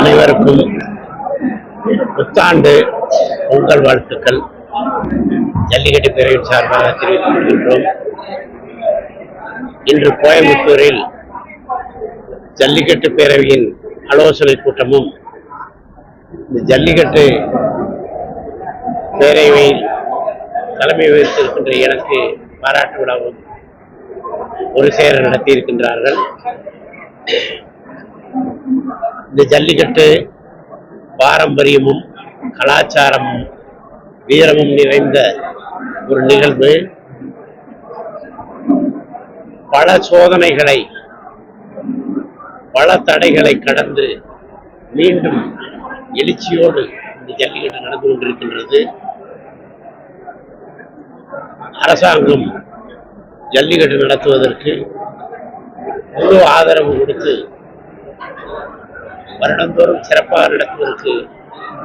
அனைவருக்கும் புத்தாண்டு பொங்கல் வாழ்த்துக்கள். ஜல்லிக்கட்டு பிரிவின் சார்பாக தெரிவித்துக் கொள்கின்றோம். இன்று கோயம்புத்தூரில் ஜல்லிக்கட்டு பேரவையின் ஆலோசனை கூட்டமும் இந்த ஜல்லிக்கட்டு பேரவையில் தலைமை வகித்திருக்கின்ற எனக்கு பாராட்டு விழாவும் ஒரு சேர நடத்தியிருக்கின்றார்கள். இந்த ஜல்லிக்கட்டு பாரம்பரியமும் கலாச்சாரமும் வீரமும் நிறைந்த ஒரு நிகழ்வு. பல சோதனைகளை பல தடைகளை கடந்து மீண்டும் எழுச்சியோடு இந்த ஜல்லிக்கட்டு நடந்து கொண்டிருக்கின்றது. அரசாங்கம் ஜல்லிக்கட்டு நடத்துவதற்கு முழு ஆதரவு கொடுத்து வருடந்தோறும் சிறப்பாக நடத்துவதற்கு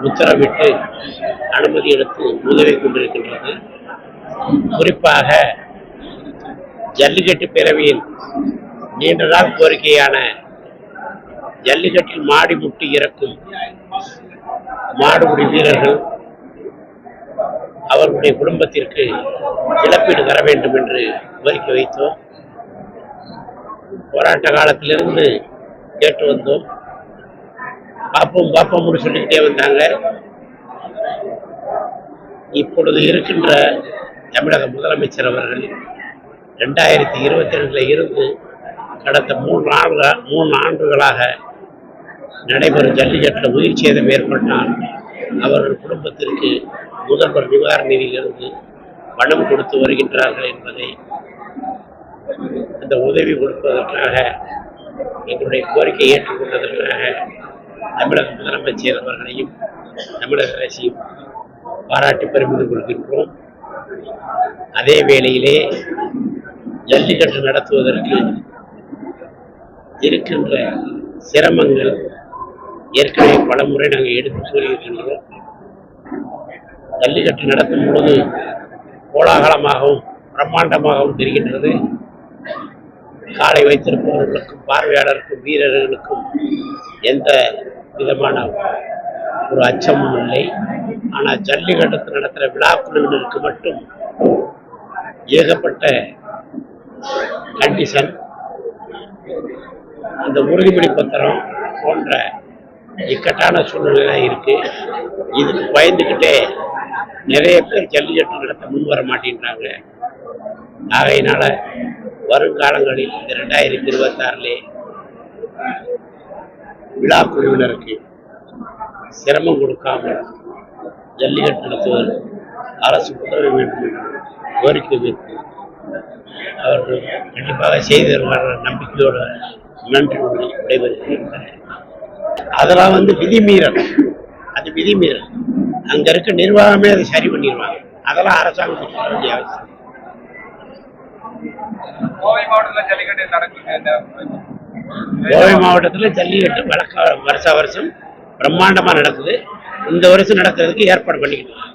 உத்தரவிட்டு அனுமதி எடுத்து உதவி கொண்டிருக்கின்றது. குறிப்பாக ஜல்லிக்கட்டு பேரவையில் நீண்ட நாள் கோரிக்கையான ஜல்லிக்கட்டில் மாடி முட்டி இறக்கும் மாடுபிடி வீரர்கள் அவர்களுடைய குடும்பத்திற்கு இழப்பீடு தர வேண்டும் என்று கோரிக்கை வைத்தோம். போராட்ட காலத்திலிருந்து கேட்டு வந்தோம். பாப்போம் பார்ப்போம்னு சொல்லிக்கிட்டே வந்தாங்க. இப்பொழுது இருக்கின்ற தமிழக முதலமைச்சர் அவர்கள் ரெண்டாயிரத்தி இருபத்தி ரெண்டில் இருந்து கடந்த மூன்று ஆண்டு மூணு ஆண்டுகளாக நடைபெறும் ஜல்லிக்கட்டில் உயிர் சேதம் ஏற்பட்டால் அவர்கள் குடும்பத்திற்கு முதல்வர் நிவாரண நிதியிலிருந்து பணம் கொடுத்து வருகின்றார்கள் என்பதை அந்த உதவி கொடுப்பதற்காக எங்களுடைய கோரிக்கை ஏற்றுக்கொண்டதற்காக தமிழக முதலமைச்சர் அவர்களையும் தமிழக அரசையும் பாராட்டி பெருமிதம் கொள்கின்றோம். அதே வேளையிலே ஜல்லிக்கட்டு நடத்துவதற்கு இருக்கின்ற சிரமங்கள் ஏற்கனவே பல முறை நாங்கள் எடுத்து கூறியிருக்கின்றோம் ஜல்லிக்கட்டு நடத்தும் பொழுது கோலாகலமாகவும் பிரம்மாண்டமாகவும் தெரிகின்றது. காலை வைத்திருப்பவர்களுக்கும் பார்வையாளருக்கும் வீரர்களுக்கும் எந்த விதமான ஒரு அச்சமும் இல்லை. ஆனால் ஜல்லிக்கட்டு நடத்துகிற விழா குழுவினருக்கு மட்டும் ஏகப்பட்ட கண்டிஷன். அந்த உறுதிமொழி பத்திரம் போன்ற இக்கட்டான சூழ்நிலை இருக்குது இதுக்கு பயந்துக்கிட்டே நிறைய பேர் ஜல்லிக்கட்டு நடத்த முன் வர மாட்டேன்றாங்க. ஆகையினால வருங்காலங்களில் இந்த ரெண்டாயிரத்தி இருபத்தாறுலே விழா குழுவினருக்கு சிரமம் கொடுக்காமல் ஜல்லிக்கட்டு நடத்துவதற்கு அரசு உதவ வேண்டும் என்று கோரிக்கை வைத்து அவர்கள் கண்டிப்பாக செய்திருக்கிற நம்பிக்கையோட நன்றி கூறி விடைபெறுகிறேன். அதெல்லாம் வந்து விதிமீறல். அது விதிமீறல். அங்கே இருக்க நிர்வாகமே அதை சரி பண்ணிடுவாங்க. அதெல்லாம் அரசாங்கத்துக்கு சொல்ல வேண்டிய அவசியம். கோவை மாவட்டத்தில் ஜல்லிக்கட்டு நடக்குது. கோவை மாவட்டத்தில் ஜல்லிக்கட்டு வழக்க வருஷா வருஷம் பிரம்மாண்டமாக நடக்குது. இந்த வருஷம் நடக்கிறதுக்கு ஏற்பாடு பண்ணிக்கலாம்